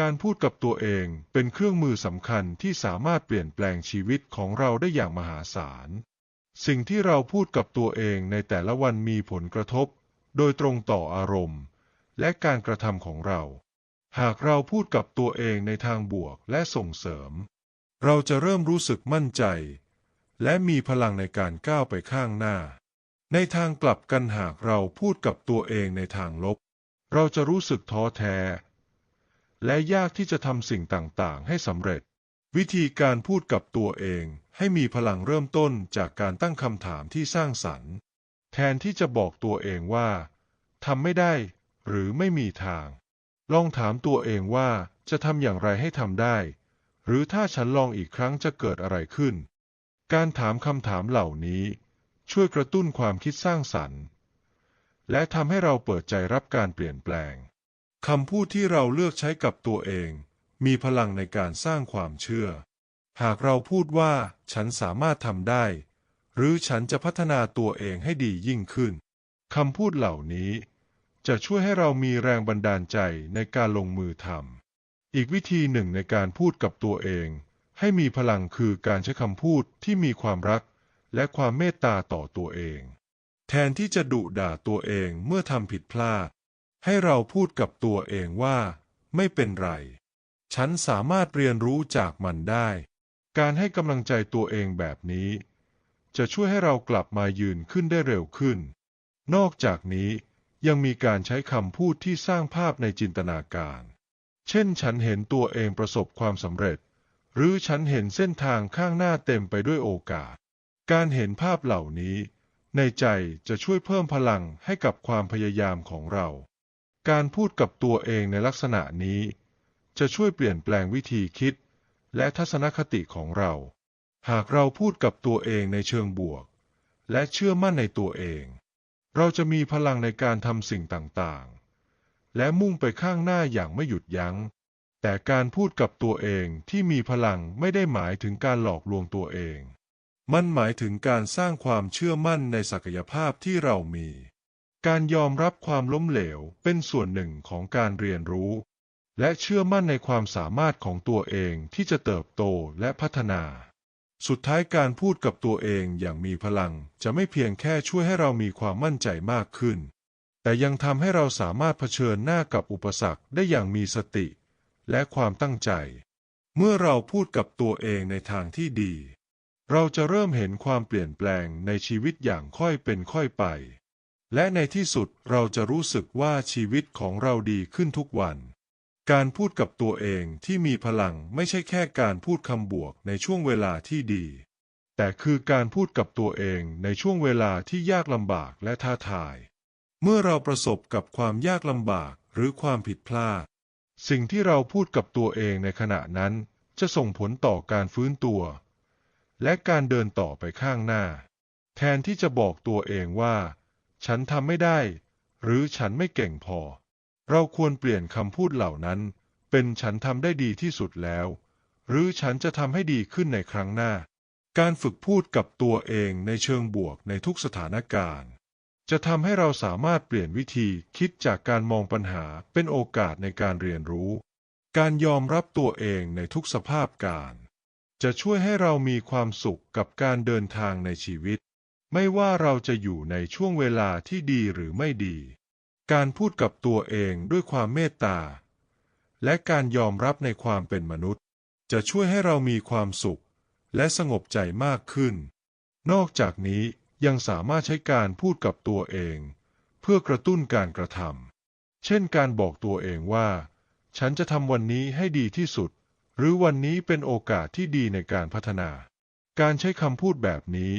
การพูดกับตัวเองเป็นเครื่องมือสำคัญที่สามารถเปลี่ยนแปลงชีวิตของเราได้อย่างมหาศาล สิ่งที่เราพูดกับตัวเองในแต่ละวันมีผลกระทบ โดยตรงต่ออารมณ์ และการกระทำของเรา หากเราพูดกับตัวเองในทางบวกและส่งเสริม เราจะเริ่มรู้สึกมั่นใจ และมีพลังในการก้าวไปข้างหน้า ในทางกลับกันหากเราพูดกับตัวเองในทางลบ เราจะรู้สึกท้อแท้ และยากที่จะทำสิ่งต่างๆ ให้สำเร็จ วิธีการพูดกับตัวเองให้มีพลังเริ่มต้นจากการตั้งคำถามที่สร้างสรรค์ แทนที่จะบอกตัวเองว่าทำไม่ได้ หรือไม่มีทาง ลองถามตัวเองว่าจะทำอย่างไรให้ทำได้ หรือถ้าฉันลองอีกครั้งจะเกิดอะไรขึ้น การถามคำถามเหล่านี้ ช่วยกระตุ้นความคิดสร้างสรรค์ และทำให้เราเปิดใจรับการเปลี่ยนแปลง คำพูดที่เราเลือกใช้กับตัวเอง มีพลังในการสร้างความเชื่อ หากเราพูดว่า ฉันสามารถทำได้ หรือฉันจะพัฒนาตัวเองให้ดียิ่งขึ้นคำพูดเหล่านี้ จะช่วยให้เรามีแรงบันดาลใจในการลงมือทำอีกวิธีหนึ่งในการพูดกับตัวเอง ให้มีพลังคือการใช้คำพูดที่มีความรักและความเมตตาต่อตัวเอง แทนที่จะดุด่าตัวเองเมื่อทำผิดพลาด ให้เราพูดกับตัวเองว่า ไม่เป็นไร ฉันสามารถเรียนรู้จากมันได้ การให้กำลังใจตัวเองแบบนี้ จะช่วยให้เรากลับมายืนขึ้นได้เร็วขึ้น นอกจากนี้ยังมีการใช้คำพูดที่สร้างภาพในจินตนาการ เช่นฉันเห็นตัวเองประสบความสำเร็จ หรือฉันเห็นเส้นทางข้างหน้าเต็มไปด้วยโอกาส การเห็นภาพเหล่านี้ ในใจจะช่วยเพิ่มพลังให้กับความพยายามของเรา การพูดกับตัวเองในลักษณะนี้ จะช่วยเปลี่ยนแปลงวิธีคิด และทัศนคติของเรา หากเราพูดกับตัวเองในเชิงบวก และเชื่อมั่นในตัวเอง เราจะมีพลังในการทำสิ่งต่างๆ และมุ่งไปข้างหน้าอย่างไม่หยุดยัง้ง แต่การพูดกับตัวเองที่มีพลังไม่ได้หมายถึงการหลอกลวงตัวเอง มันหมายถึงการสร้างความเชื่อมั่นในศักยภาพที่เรามี การยอมรับความล้มเหลวเป็นส่วนหนึ่งของการเรียนรู้ และเชื่อมั่นในความสามารถของตัวเองที่จะเติบโตและพัฒนา สุดท้ายการพูดกับตัวเองอย่างมีพลังจะไม่เพียงแค่ช่วยให้เรามีความมั่นใจมากขึ้น แต่ยังทำให้เราสามารถเผชิญหน้ากับอุปสรรคได้อย่างมีสติ และความตั้งใจ เมื่อเราพูดกับตัวเองในทางที่ดี เราจะเริ่มเห็นความเปลี่ยนแปลงในชีวิตอย่างค่อยเป็นค่อยไป และในที่สุดเราจะรู้สึกว่าชีวิตของเราดีขึ้นทุกวัน การพูดกับตัวเองที่มีพลังไม่ใช่แค่การพูดคำบวกในช่วงเวลาที่ดี แต่คือการพูดกับตัวเองในช่วงเวลาที่ยากลำบากและท้าทาย เมื่อเราประสบกับความยากลำบากหรือความผิดพลาด สิ่งที่เราพูดกับตัวเองในขณะนั้น จะส่งผลต่อการฟื้นตัว และการเดินต่อไปข้างหน้า แทนที่จะบอกตัวเองว่า ฉันทำไม่ได้ หรือฉันไม่เก่งพอ เราควรเปลี่ยนคำพูดเหล่านั้น เป็นฉันทำได้ดีที่สุดแล้ว หรือฉันจะทำให้ดีขึ้นในครั้งหน้า การฝึกพูดกับตัวเองในเชิงบวกในทุกสถานการณ์ จะทำให้เราสามารถเปลี่ยนวิธีคิดจากการมองปัญหาเป็นโอกาสในการเรียนรู้ การยอมรับตัวเองในทุกสภาพการ จะช่วยให้เรามีความสุขกับการเดินทางในชีวิต ไม่ว่าเราจะอยู่ในช่วงเวลาที่ดีหรือไม่ดี การพูดกับตัวเองด้วยความเมตตา และการยอมรับในความเป็นมนุษย์ จะช่วยให้เรามีความสุข และสงบใจมากขึ้น นอกจากนี้ยังสามารถใช้การพูดกับตัวเอง เพื่อกระตุ้นการกระทำเช่นการบอกตัวเองว่า ฉันจะทำวันนี้ให้ดีที่สุด หรือวันนี้เป็นโอกาสที่ดีในการพัฒนา การใช้คำพูดแบบนี้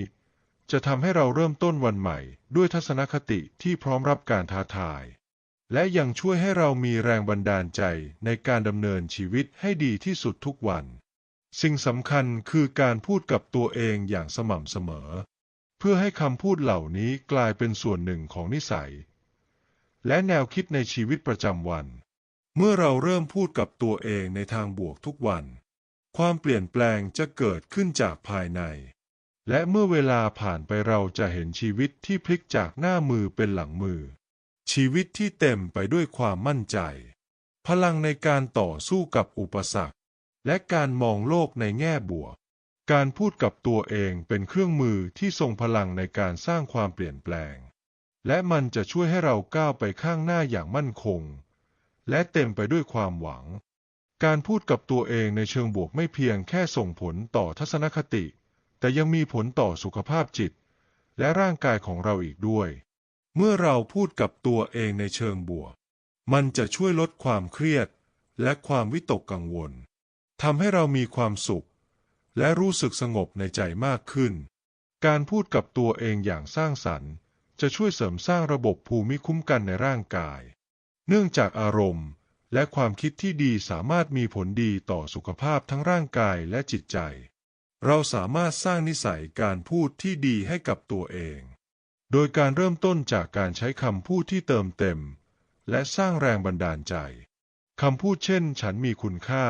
จะทำให้เราเริ่มต้นวันใหม่ ด้วยทัศนคติที่พร้อมรับการท้าทาย และยังช่วยให้เรามีแรงบันดาลใจในการดำเนินชีวิตให้ดีที่สุดทุกวัน สิ่งสำคัญคือการพูดกับตัวเองอย่างสม่ำเสมอ เพื่อให้คำพูดเหล่านี้กลายเป็นส่วนหนึ่งของนิสัย และแนวคิดในชีวิตประจำวัน เมื่อเราเริ่มพูดกับตัวเองในทางบวกทุกวัน ความเปลี่ยนแปลงจะเกิดขึ้นจากภายใน และเมื่อเวลาผ่านไปเราจะเห็นชีวิตที่พลิกจากหน้ามือเป็นหลังมือ ชีวิตที่เต็มไปด้วยความมั่นใจ พลังในการต่อสู้กับอุปสรรค และการมองโลกในแง่บวก การพูดกับตัวเองเป็นเครื่องมือที่ทรงพลังในการสร้างความเปลี่ยนแปลง และมันจะช่วยให้เราก้าวไปข้างหน้าอย่างมั่นคง และเต็มไปด้วยความหวัง การพูดกับตัวเองในเชิงบวกไม่เพียงแค่ส่งผลต่อทัศนคติ แต่ยังมีผลต่อสุขภาพจิต และร่างกายของเราอีกด้วย เมื่อเราพูดกับตัวเองในเชิงบวก มันจะช่วยลดความเครียด และความวิตกกังวลทำให้เรามีความสุข และรู้สึกสงบในใจมากขึ้น การพูดกับตัวเองอย่างสร้างสรรค์ จะช่วยเสริมสร้างระบบภูมิคุ้มกันในร่างกาย เนื่องจากอารมณ์และความคิดที่ดีสามารถมีผลดีต่อสุขภาพทั้งร่างกายและจิตใจ เราสามารถสร้างนิสัยการพูดที่ดีให้กับตัวเอง โดยการเริ่มต้นจากการใช้คำพูดที่เติมเต็ม และสร้างแรงบันดาลใจ คำพูดเช่น ฉันมีคุณค่า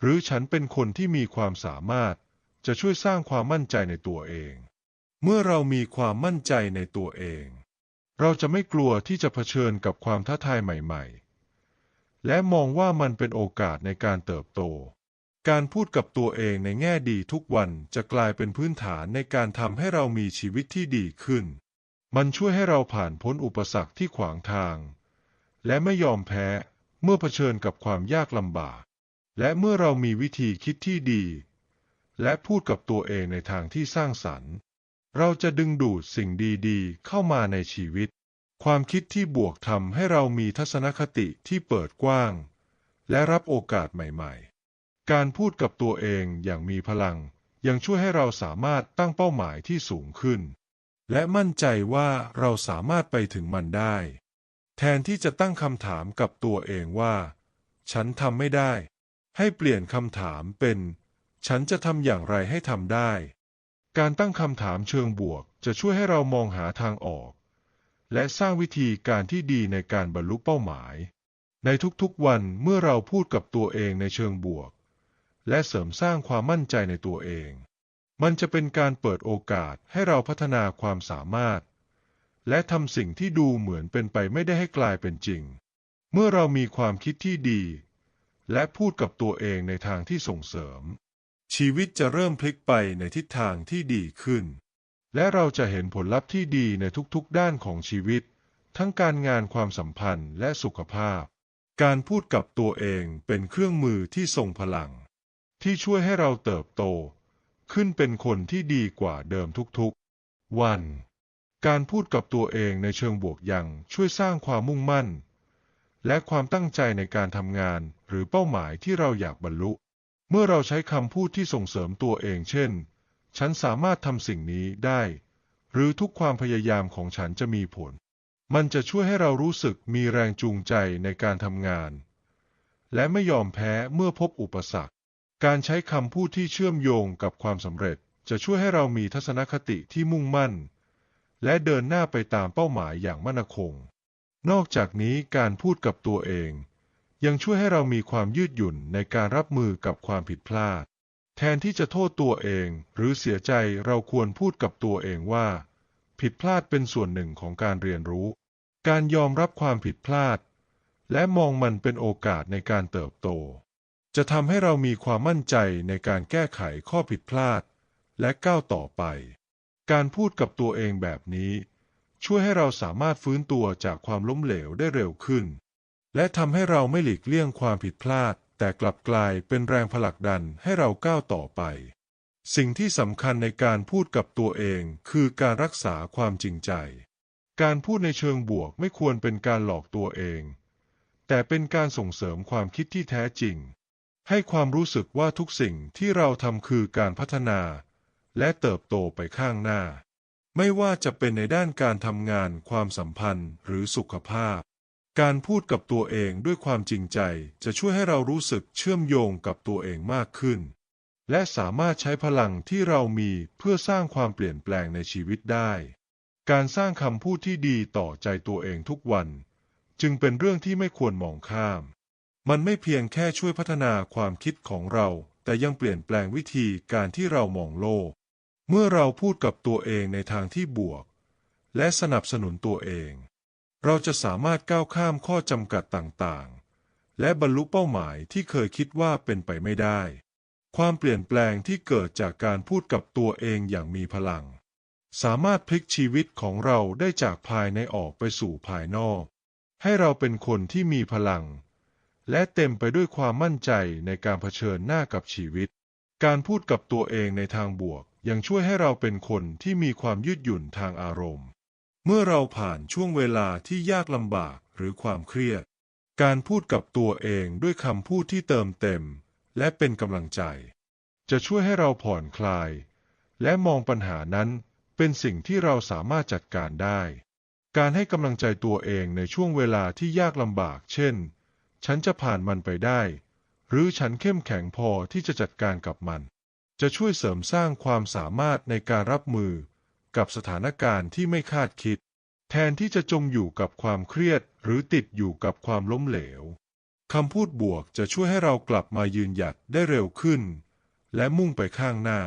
หรือฉันเป็นคนที่มีความสามารถ จะช่วยสร้างความมั่นใจในตัวเอง เมื่อเรามีความมั่นใจในตัวเอง เราจะไม่กลัวที่จะเผชิญกับความท้าทายใหม่ ๆ และมองว่ามันเป็นโอกาสในการเติบโต การพูดกับตัวเองในแง่ดีทุกวันจะกลายเป็นพื้นฐานในการทำให้เรามีชีวิตที่ดีขึ้น มันช่วยให้เราผ่านพ้นอุปสรรคที่ขวางทาง และไม่ยอมแพ้เมื่อเผชิญกับความยากลำบาก และเมื่อเรามีวิธีคิดที่ดี และพูดกับตัวเองในทางที่สร้างสรรค์ เราจะดึงดูดสิ่งดีๆ เข้ามาในชีวิต ความคิดที่บวกทำให้เรามีทัศนคติที่เปิดกว้าง และรับโอกาสใหม่ ๆ การพูดกับตัวเองอย่างมีพลัง ยังช่วยให้เราสามารถตั้งเป้าหมายที่สูงขึ้น และมั่นใจว่าเราสามารถไปถึงมันได้ แทนที่จะตั้งคำถามกับตัวเองว่า ฉันทำไม่ได้ ให้เปลี่ยนคำถามเป็น ฉันจะทำอย่างไรให้ทำได้ การตั้งคำถามเชิงบวกจะช่วยให้เรามองหาทางออก และสร้างวิธีการที่ดีในการบรรลุเป้าหมาย ในทุกๆวันเมื่อเราพูดกับตัวเองในเชิงบวก และเสริมสร้างความมั่นใจในตัวเอง มันจะเป็นการเปิดโอกาสให้เราพัฒนาความสามารถ และทำสิ่งที่ดูเหมือนเป็นไปไม่ได้ให้กลายเป็นจริง เมื่อเรามีความคิดที่ดี และพูดกับตัวเองในทางที่ส่งเสริม ชีวิตจะเริ่มพลิกไปในทิศทางที่ดีขึ้น และเราจะเห็นผลลัพธ์ที่ดีในทุกๆ ด้านของชีวิต ทั้งการงานความสัมพันธ์และสุขภาพ การพูดกับตัวเองเป็นเครื่องมือที่ทรงพลัง ที่ช่วยให้เราเติบโต ขึ้นเป็นคนที่ดีกว่าเดิมทุกๆ วัน การพูดกับตัวเองในเชิงบวกยังช่วยสร้างความมุ่งมั่น และความตั้งใจในการทำงานหรือเป้าหมายที่เราอยากบรรลุ เมื่อเราใช้คำพูดที่ส่งเสริมตัวเองเช่น ฉันสามารถทำสิ่งนี้ได้ หรือทุกความพยายามของฉันจะมีผล มันจะช่วยให้เรารู้สึกมีแรงจูงใจในการทำงาน และไม่ยอมแพ้เมื่อพบอุปสรรค การใช้คำพูดที่เชื่อมโยงกับความสำเร็จ จะช่วยให้เรามีทัศนคติที่มุ่งมั่น และเดินหน้าไปตามเป้าหมายอย่างมั่นคง นอกจากนี้การพูดกับตัวเอง ยังช่วยให้เรามีความยืดหยุ่นในการรับมือกับความผิดพลาด แทนที่จะโทษตัวเองหรือเสียใจเราควรพูดกับตัวเองว่า ผิดพลาดเป็นส่วนหนึ่งของการเรียนรู้ การยอมรับความผิดพลาด และมองมันเป็นโอกาสในการเติบโต จะทำให้เรามีความมั่นใจในการแก้ไขข้อผิดพลาด และก้าวต่อไป การพูดกับตัวเองแบบนี้ ช่วยให้เราสามารถฟื้นตัวจากความล้มเหลวได้เร็วขึ้น และทำให้เราไม่หลีกเลี่ยงความผิดพลาด แต่กลับกลายเป็นแรงผลักดันให้เราก้าวต่อไป สิ่งที่สำคัญในการพูดกับตัวเองคือการรักษาความจริงใจ การพูดในเชิงบวกไม่ควรเป็นการหลอกตัวเอง แต่เป็นการส่งเสริมความคิดที่แท้จริง ให้ความรู้สึกว่าทุกสิ่งที่เราทำคือการพัฒนา และเติบโตไปข้างหน้า ไม่ว่าจะเป็นในด้านการทำงานความสัมพันธ์หรือสุขภาพ การพูดกับตัวเองด้วยความจริงใจจะช่วยให้เรารู้สึกเชื่อมโยงกับตัวเองมากขึ้น และสามารถใช้พลังที่เรามีเพื่อสร้างความเปลี่ยนแปลงในชีวิตได้ การสร้างคำพูดที่ดีต่อใจตัวเองทุกวัน จึงเป็นเรื่องที่ไม่ควรมองข้าม มันไม่เพียงแค่ช่วยพัฒนาความคิดของเรา แต่ยังเปลี่ยนแปลงวิธีการที่เรามองโลก เมื่อเราพูดกับตัวเองในทางที่บวก และสนับสนุนตัวเอง เราจะสามารถก้าวข้ามข้อจำกัดต่างๆ และบรรลุเป้าหมายที่เคยคิดว่าเป็นไปไม่ได้ ความเปลี่ยนแปลงที่เกิดจากการพูดกับตัวเองอย่างมีพลัง สามารถพลิกชีวิตของเราได้จากภายในออกไปสู่ภายนอก ให้เราเป็นคนที่มีพลัง และเต็มไปด้วยความมั่นใจในการเผชิญหน้ากับชีวิต การพูดกับตัวเองในทางบวก ยังช่วยให้เราเป็นคนที่มีความยืดหยุ่นทางอารมณ์ เมื่อเราผ่านช่วงเวลาที่ยากลำบากหรือความเครียด การพูดกับตัวเองด้วยคำพูดที่เติมเต็ม และเป็นกำลังใจ จะช่วยให้เราผ่อนคลาย และมองปัญหานั้นเป็นสิ่งที่เราสามารถจัดการได้ การให้กำลังใจตัวเองในช่วงเวลาที่ยากลำบาก เช่น ฉันจะผ่านมันไปได้ หรือฉันเข้มแข็งพอที่จะจัดการกับมัน จะช่วยเสริมสร้างความสามารถในการรับมือกับสถานการณ์ที่ไม่คาดคิด แทนที่จะจมอยู่กับความเครียดหรือติดอยู่กับความล้มเหลวคำพูดบวกจะช่วยให้เรากลับมายืนหยัดได้เร็วขึ้น และมุ่งไปข้างหน้า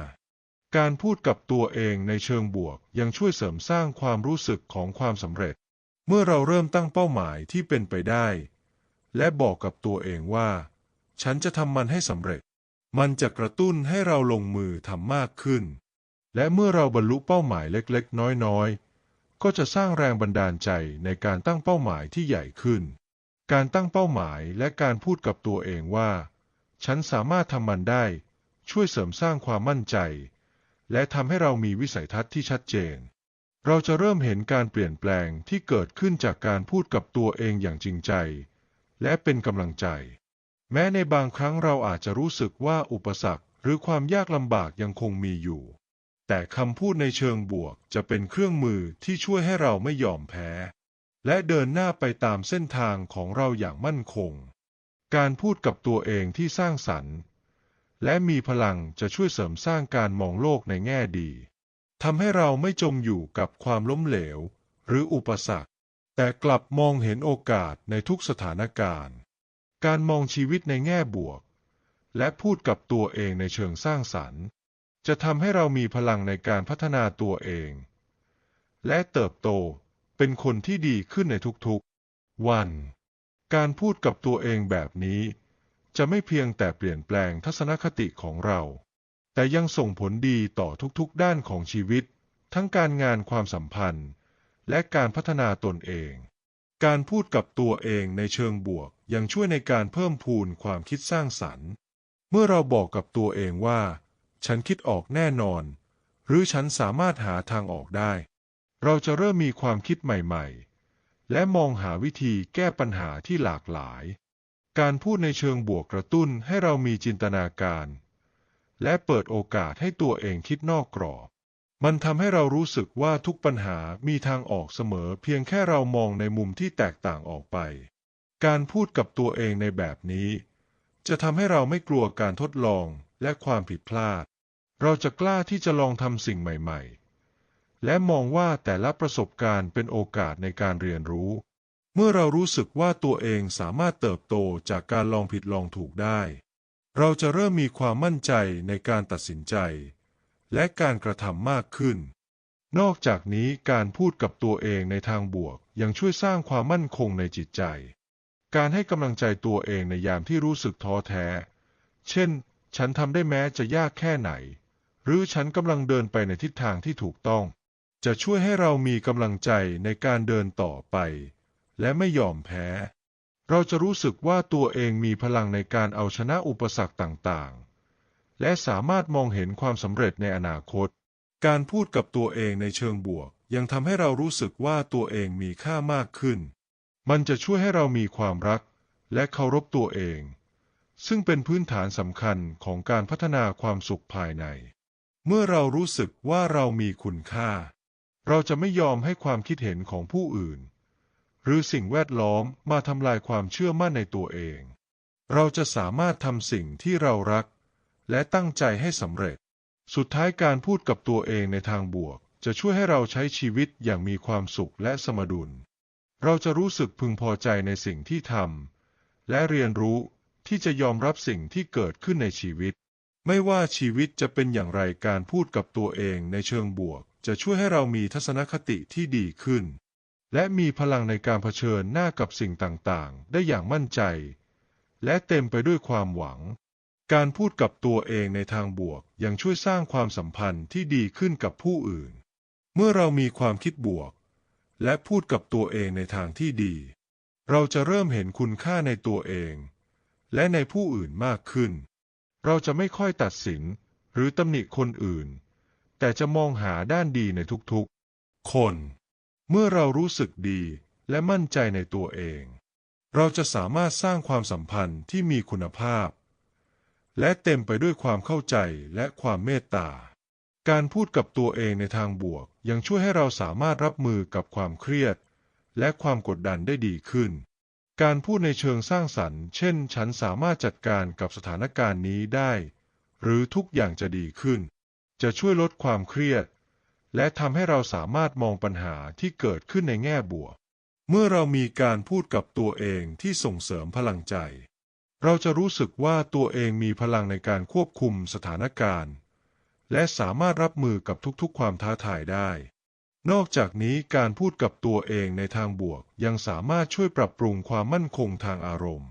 การพูดกับตัวเองในเชิงบวกยังช่วยเสริมสร้างความรู้สึกของความสำเร็จ เมื่อเราเริ่มตั้งเป้าหมายที่เป็นไปได้ และบอกกับตัวเองว่า ฉันจะทำมันให้สำเร็จ มันจะกระตุ้นให้เราลงมือทำมากขึ้น และเมื่อเราบรรลุเป้าหมายเล็กๆ น้อยๆ ก็จะสร้างแรงบันดาลใจในการตั้งเป้าหมายที่ใหญ่ขึ้น การตั้งเป้าหมายและการพูดกับตัวเองว่า ฉันสามารถทำมันได้ ช่วยเสริมสร้างความมั่นใจ และทำให้เรามีวิสัยทัศน์ที่ชัดเจนเราจะเริ่มเห็นการเปลี่ยนแปลงที่เกิดขึ้นจากการพูดกับตัวเองอย่างจริงใจ และเป็นกำลังใจ แม้ในบางครั้งเราอาจจะรู้สึกว่าอุปสรรค หรือความยากลำบากยังคงมีอยู่ แต่คำพูดในเชิงบวกจะเป็นเครื่องมือที่ช่วยให้เราไม่ยอมแพ้ และเดินหน้าไปตามเส้นทางของเราอย่างมั่นคง การพูดกับตัวเองที่สร้างสรรค์ และมีพลังจะช่วยเสริมสร้างการมองโลกในแง่ดีทำให้เราไม่จมอยู่กับความล้มเหลว หรืออุปสรรค แต่กลับมองเห็นโอกาสในทุกสถานการณ์ การมองชีวิตในแง่บวก และพูดกับตัวเองในเชิงสร้างสรรค์ จะทำให้เรามีพลังในการพัฒนาตัวเอง และเติบโตเป็นคนที่ดีขึ้นในทุกๆ วัน การพูดกับตัวเองแบบนี้จะไม่เพียงแต่เปลี่ยนแปลงทัศนคติของเรา แต่ยังส่งผลดีต่อทุกๆด้านของชีวิต ทั้งการงานความสัมพันธ์ และการพัฒนาตนเอง การพูดกับตัวเองในเชิงบวกยังช่วยในการเพิ่มพูนความคิดสร้างสรรค์ เมื่อเราบอกกับตัวเองว่า ฉันคิดออกแน่นอน หรือฉันสามารถหาทางออกได้ เราจะเริ่มมีความคิดใหม่ๆ และมองหาวิธีแก้ปัญหาที่หลากหลาย การพูดในเชิงบวกกระตุ้นให้เรามีจินตนาการ และเปิดโอกาสให้ตัวเองคิดนอกกรอบ มันทำให้เรารู้สึกว่าทุกปัญหามีทางออกเสมอเพียงแค่เรามองในมุมที่แตกต่างออกไป การพูดกับตัวเองในแบบนี้ จะทำให้เราไม่กลัวการทดลองและความผิดพลาด เราจะกล้าที่จะลองทำสิ่งใหม่ๆ และมองว่าแต่ละประสบการณ์เป็นโอกาสในการเรียนรู้ เมื่อเรารู้สึกว่าตัวเองสามารถเติบโตจากการลองผิดลองถูกได้ เราจะเริ่มมีความมั่นใจในการตัดสินใจ และการกระทำมากขึ้น นอกจากนี้การพูดกับตัวเองในทางบวก ยังช่วยสร้างความมั่นคงในจิตใจ การให้กำลังใจตัวเองในยามที่รู้สึกท้อแท้ เช่น ฉันทำได้แม้จะยากแค่ไหน หรือฉันกำลังเดินไปในทิศทางที่ถูกต้อง จะช่วยให้เรามีกำลังใจในการเดินต่อไป และไม่ยอมแพ้ เราจะรู้สึกว่าตัวเองมีพลังในการเอาชนะอุปสรรคต่างๆ และสามารถมองเห็นความสำเร็จในอนาคต การพูดกับตัวเองในเชิงบวก ยังทำให้เรารู้สึกว่าตัวเองมีค่ามากขึ้น มันจะช่วยให้เรามีความรัก และเคารพตัวเอง ซึ่งเป็นพื้นฐานสำคัญของการพัฒนาความสุขภายใน เมื่อเรารู้สึกว่าเรามีคุณค่า เราจะไม่ยอมให้ความคิดเห็นของผู้อื่น หรือสิ่งแวดล้อมมาทำลายความเชื่อมั่นในตัวเอง เราจะสามารถทำสิ่งที่เรารัก และตั้งใจให้สำเร็จ สุดท้ายการพูดกับตัวเองในทางบวก จะช่วยให้เราใช้ชีวิตอย่างมีความสุขและสมดุล เราจะรู้สึกพึงพอใจในสิ่งที่ทำและเรียนรู้ที่จะยอมรับสิ่งที่เกิดขึ้นในชีวิต ไม่ว่าชีวิตจะเป็นอย่างไรการพูดกับตัวเองในเชิงบวก จะช่วยให้เรามีทัศนคติที่ดีขึ้น และมีพลังในการเผชิญหน้ากับสิ่งต่างๆ ได้อย่างมั่นใจ และเต็มไปด้วยความหวัง การพูดกับตัวเองในทางบวกยังช่วยสร้างความสัมพันธ์ที่ดีขึ้นกับผู้อื่น เมื่อเรามีความคิดบวก และพูดกับตัวเองในทางที่ดี เราจะเริ่มเห็นคุณค่าในตัวเอง และในผู้อื่นมากขึ้น เราจะไม่ค่อยตัดสินหรือตำหนิคนอื่น แต่จะมองหาด้านดีในทุกๆ คน เมื่อเรารู้สึกดีและมั่นใจในตัวเอง เราจะสามารถสร้างความสัมพันธ์ที่มีคุณภาพ และเต็มไปด้วยความเข้าใจและความเมตตา การพูดกับตัวเองในทางบวก ยังช่วยให้เราสามารถรับมือกับความเครียด และความกดดันได้ดีขึ้น การพูดในเชิงสร้างสรรค์ เช่น ฉันสามารถจัดการกับสถานการณ์นี้ได้ หรือทุกอย่างจะดีขึ้น จะช่วยลดความเครียด และทำให้เราสามารถมองปัญหาที่เกิดขึ้นในแง่บวก เมื่อเรามีการพูดกับตัวเองที่ส่งเสริมพลังใจ เราจะรู้สึกว่าตัวเองมีพลังในการควบคุมสถานการณ์ และสามารถรับมือกับทุกๆ ความท้าทายได้ นอกจากนี้การพูดกับตัวเองในทางบวก ยังสามารถช่วยปรับปรุงความมั่นคงทางอารมณ์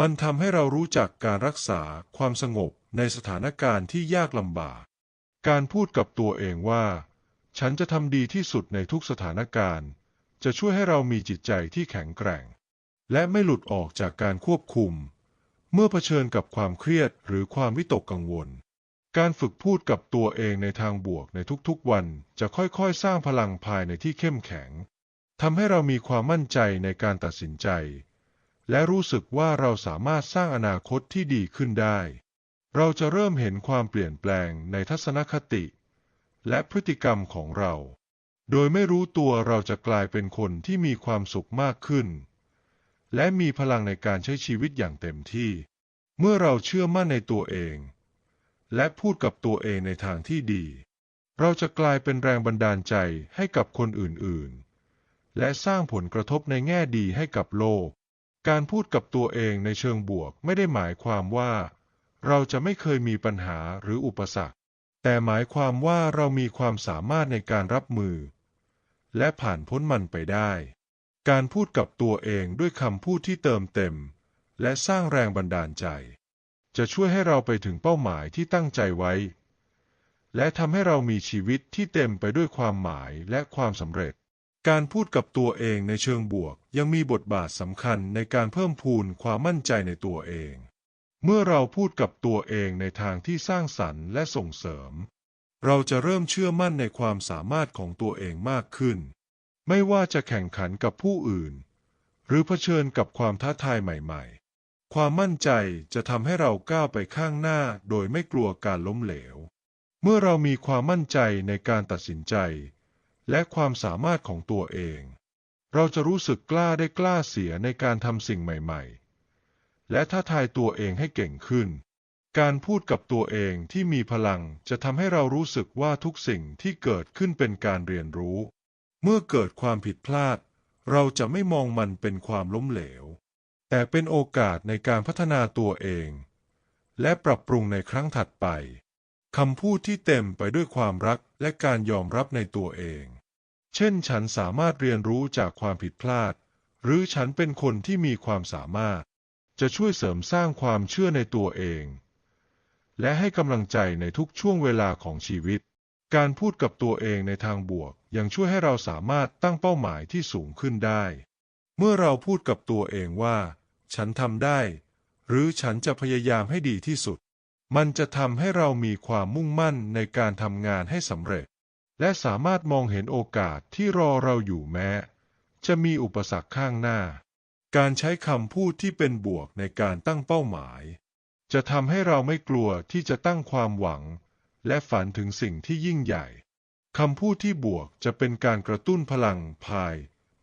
มันทำให้เรารู้จักการรักษาความสงบในสถานการณ์ที่ยากลำบาก การพูดกับตัวเองว่า ฉันจะทำดีที่สุดในทุกสถานการณ์ จะช่วยให้เรามีจิตใจที่แข็งแกร่ง และไม่หลุดออกจากการควบคุม เมื่อเผชิญกับความเครียดหรือความวิตกกังวล การฝึกพูดกับตัวเองในทางบวกในทุกๆวันจะค่อยๆ สร้างพลังภายในที่เข้มแข็งทำให้เรามีความมั่นใจในการตัดสินใจ และรู้สึกว่าเราสามารถสร้างอนาคตที่ดีขึ้นได้ เราจะเริ่มเห็นความเปลี่ยนแปลงในทัศนคติ และพฤติกรรมของเรา โดยไม่รู้ตัวเราจะกลายเป็นคนที่มีความสุขมากขึ้น และมีพลังในการใช้ชีวิตอย่างเต็มที่ เมื่อเราเชื่อมั่นในตัวเอง และพูดกับตัวเองในทางที่ดี เราจะกลายเป็นแรงบันดาลใจให้กับคนอื่นๆ และสร้างผลกระทบในแง่ดีให้กับโลก การพูดกับตัวเองในเชิงบวกไม่ได้หมายความว่า เราจะไม่เคยมีปัญหาหรืออุปสรรค แต่หมายความว่าเรามีความสามารถในการรับมือ และผ่านพ้นมันไปได้ การพูดกับตัวเองด้วยคำพูดที่เติมเต็ม และสร้างแรงบันดาลใจ จะช่วยให้เราไปถึงเป้าหมายที่ตั้งใจไว้ และทำให้เรามีชีวิตที่เต็มไปด้วยความหมายและความสำเร็จ การพูดกับตัวเองในเชิงบวก ยังมีบทบาทสำคัญในการเพิ่มพูนความมั่นใจในตัวเอง เมื่อเราพูดกับตัวเองในทางที่สร้างสรรค์และส่งเสริม เราจะเริ่มเชื่อมั่นในความสามารถของตัวเองมากขึ้น ไม่ว่าจะแข่งขันกับผู้อื่น หรือเผชิญกับความท้าทายใหม่ๆ ความมั่นใจจะทำให้เราก้าวไปข้างหน้าโดยไม่กลัวการล้มเหลว เมื่อเรามีความมั่นใจในการตัดสินใจ และความสามารถของตัวเอง เราจะรู้สึกกล้าได้กล้าเสียในการทำสิ่งใหม่ๆ และท้าทายตัวเองให้เก่งขึ้นการพูดกับตัวเองที่มีพลังจะทำให้เรารู้สึกว่าทุกสิ่งที่เกิดขึ้นเป็นการเรียนรู้ เมื่อเกิดความผิดพลาด เราจะไม่มองมันเป็นความล้มเหลว แต่เป็นโอกาสในการพัฒนาตัวเอง และปรับปรุงในครั้งถัดไปคำพูดที่เต็มไปด้วยความรักและการยอมรับในตัวเอง เช่นฉันสามารถเรียนรู้จากความผิดพลาด หรือฉันเป็นคนที่มีความสามารถ จะช่วยเสริมสร้างความเชื่อในตัวเอง และให้กำลังใจในทุกช่วงเวลาของชีวิต การพูดกับตัวเองในทางบวก ยังช่วยให้เราสามารถตั้งเป้าหมายที่สูงขึ้นได้ เมื่อเราพูดกับตัวเองว่า ฉันทำได้ หรือฉันจะพยายามให้ดีที่สุด มันจะทำให้เรามีความมุ่งมั่นในการทำงานให้สำเร็จ และสามารถมองเห็นโอกาสที่รอเราอยู่แม้ จะมีอุปสรรคข้างหน้า การใช้คำพูดที่เป็นบวกในการตั้งเป้าหมาย จะทำให้เราไม่กลัวที่จะตั้งความหวัง และฝันถึงสิ่งที่ยิ่งใหญ่คำพูดที่บวกจะเป็นการกระตุ้นพลังภาย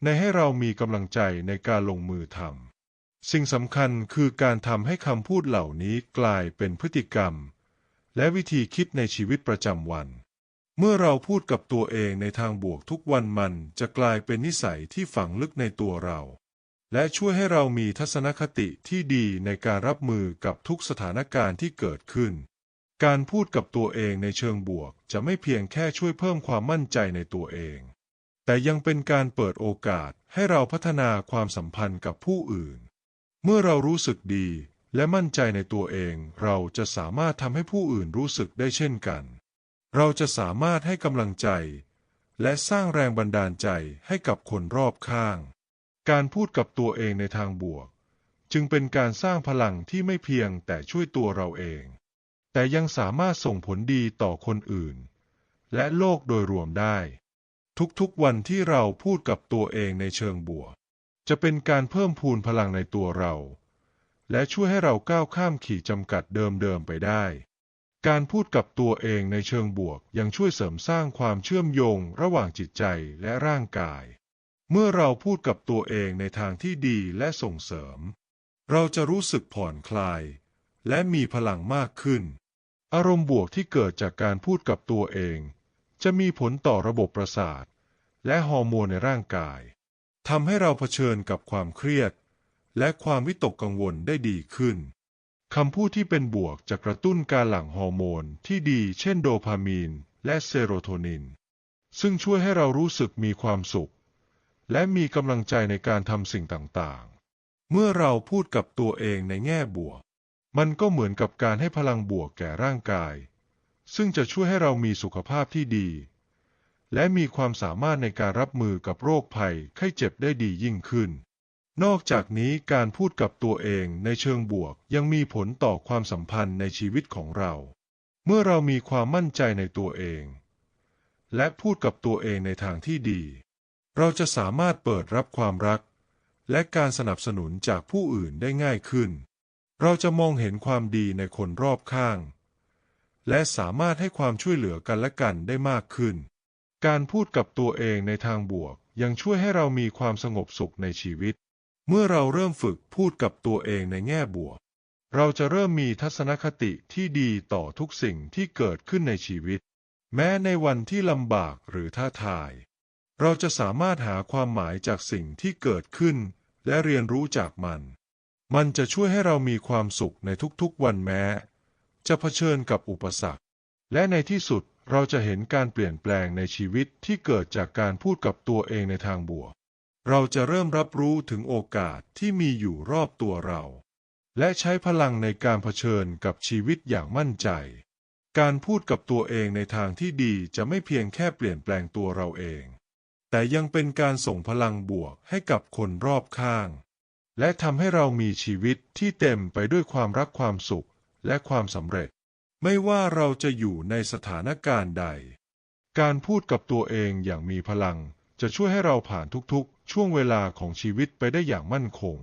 ในให้เรามีกำลังใจในการลงมือทำสิ่งสำคัญคือการทำให้คำพูดเหล่านี้กลายเป็นพฤติกรรม และวิธีคิดในชีวิตประจำวัน เมื่อเราพูดกับตัวเองในทางบวกทุกวันมันจะกลายเป็นนิสัยที่ฝังลึกในตัวเรา และช่วยให้เรามีทัศนคติที่ดีในการรับมือกับทุกสถานการณ์ที่เกิดขึ้น การพูดกับตัวเองในเชิงบวกจะไม่เพียงแค่ช่วยเพิ่มความมั่นใจในตัวเอง แต่ยังเป็นการเปิดโอกาสให้เราพัฒนาความสัมพันธ์กับผู้อื่น เมื่อเรารู้สึกดีและมั่นใจในตัวเอง เราจะสามารถทำให้ผู้อื่นรู้สึกได้เช่นกัน เราจะสามารถให้กำลังใจ และสร้างแรงบันดาลใจให้กับคนรอบข้าง การพูดกับตัวเองในทางบวก จึงเป็นการสร้างพลังที่ไม่เพียงแต่ช่วยตัวเราเอง แต่ยังสามารถส่งผลดีต่อคนอื่น และโลกโดยรวมได้ ทุกๆวันที่เราพูดกับตัวเองในเชิงบวก จะเป็นการเพิ่มพูนพลังในตัวเรา และช่วยให้เราก้าวข้ามขีดจำกัดเดิมๆไปได้ การพูดกับตัวเองในเชิงบวกยังช่วยเสริมสร้างความเชื่อมโยงระหว่างจิตใจและร่างกาย เมื่อเราพูดกับตัวเองในทางที่ดีและส่งเสริม เราจะรู้สึกผ่อนคลาย และมีพลังมากขึ้น อารมณ์บวกที่เกิดจากการพูดกับตัวเอง จะมีผลต่อระบบประสาท และฮอร์โมนในร่างกายทำให้เราเผชิญกับความเครียด และความวิตกกังวลได้ดีขึ้นคำพูดที่เป็นบวกจะกระตุ้นการหลั่งฮอร์โมนที่ดีเช่นโดพามีน และเซโรโทนิน ซึ่งช่วยให้เรารู้สึกมีความสุข และมีกำลังใจในการทำสิ่งต่างๆ เมื่อเราพูดกับตัวเองในแง่บวก มันก็เหมือนกับการให้พลังบวกแก่ร่างกาย ซึ่งจะช่วยให้เรามีสุขภาพที่ดี และมีความสามารถในการรับมือกับโรคภัยไข้เจ็บได้ดียิ่งขึ้น นอกจากนี้การพูดกับตัวเองในเชิงบวกยังมีผลต่อความสัมพันธ์ในชีวิตของเรา เมื่อเรามีความมั่นใจในตัวเอง และพูดกับตัวเองในทางที่ดี เราจะสามารถเปิดรับความรัก และการสนับสนุนจากผู้อื่นได้ง่ายขึ้น เราจะมองเห็นความดีในคนรอบข้าง และสามารถให้ความช่วยเหลือกันและกันได้มากขึ้น การพูดกับตัวเองในทางบวก ยังช่วยให้เรามีความสงบสุขในชีวิต เมื่อเราเริ่มฝึกพูดกับตัวเองในแง่บวก เราจะเริ่มมีทัศนคติที่ดีต่อทุกสิ่งที่เกิดขึ้นในชีวิต แม้ในวันที่ลำบากหรือท้าทาย เราจะสามารถหาความหมายจากสิ่งที่เกิดขึ้น และเรียนรู้จากมัน มันจะช่วยให้เรามีความสุขในทุกๆวันแม้ จะเผชิญกับอุปสรรค และในที่สุดเราจะเห็นการเปลี่ยนแปลงในชีวิตที่เกิดจากการพูดกับตัวเองในทางบวก เราจะเริ่มรับรู้ถึงโอกาสที่มีอยู่รอบตัวเรา และใช้พลังในการเผชิญกับชีวิตอย่างมั่นใจ การพูดกับตัวเองในทางที่ดีจะไม่เพียงแค่เปลี่ยนแปลงตัวเราเอง แต่ยังเป็นการส่งพลังบวกให้กับคนรอบข้าง และทำให้เรามีชีวิตที่เต็มไปด้วยความรักความสุขและความสำเร็จ ไม่ว่าเราจะอยู่ในสถานการณ์ใด การพูดกับตัวเองอย่างมีพลัง จะช่วยให้เราผ่านทุกๆ ช่วงเวลาของชีวิตไปได้อย่างมั่นคง